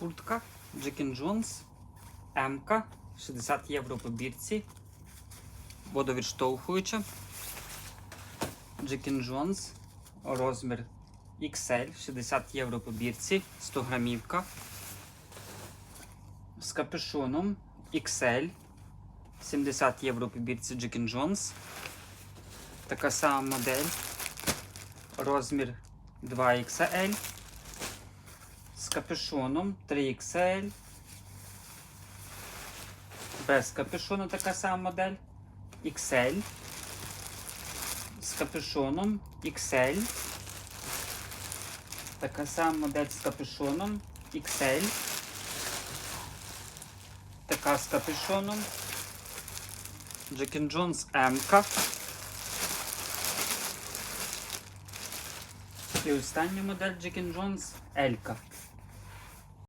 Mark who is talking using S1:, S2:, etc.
S1: куртка Jack Jones М 60 євро по бірці. Водовідштовхуюча. Jack Jones розмір XL 60 євро по бірці, 100 грамівка. З капюшоном XL 70 євро по бірці Jack Jones. Така сама модель. Розмір 2XL. З капюшоном 3XL. Без капюшону така сама модель. XL. З капюшоном XL. Така сама модель з капюшоном XL. Така з капюшоном. Jack Jones M. І остання модель Jack Jones L.